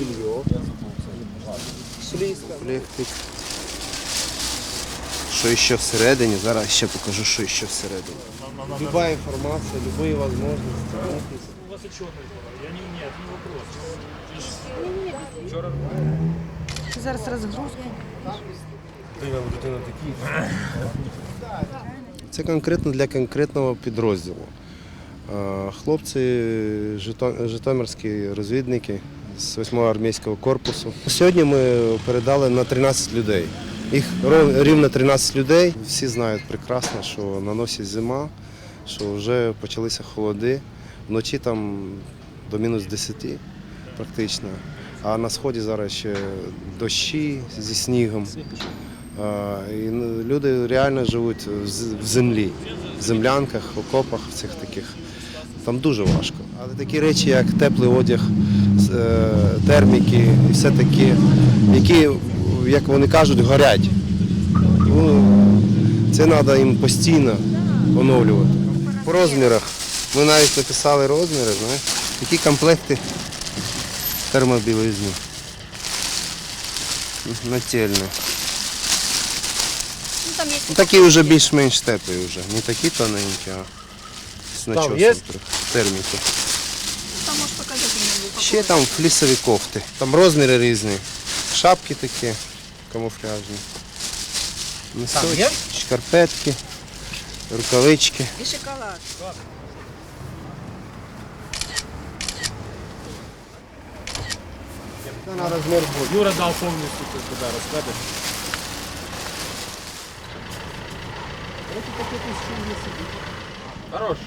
белье. Слизка. Комплектик. Що ще всередині? Зараз ще покажу, що ще всередині. Любая информация, любые возможности. У вас отчетность была. Я не, нет, не вопрос. Ты ж Вчора Зараз розгрузку. Це конкретно для конкретного підрозділу. Е, Хлопці жито- житомирські розвідники з 8-го армійського корпусу. Сьогодні ми передали на 13 людей. Їх рівно 13 людей. Всі знають прекрасно, що на носі зима, що вже почалися холоди. Вночі там до мінус 10 практично. А на сході зараз ще дощі зі снігом. І люди реально живуть в землі, землянках, окопах цих таких. Там дуже важко. Але такі речі, як теплий одяг, е, терміки і все таке, які, як вони кажуть, горять. Ну, це треба їм постійно оновлювати. По розмірах. Ми навіть написали розміри, знаєш, які комплекти термобілизни. Нательні. Ну, там є Ну, такі вже більш-менш теплі вже. Не такі тоненькі, а з начосом є? трохи, терміки. там можеш показати мені. Ще там флісові кофти. Там розміри різні. Шапки такі камуфляжні. Носочки, шкарпетки, рукавички. І шоколад. Юра дав повністю туди розкладати. Хорош.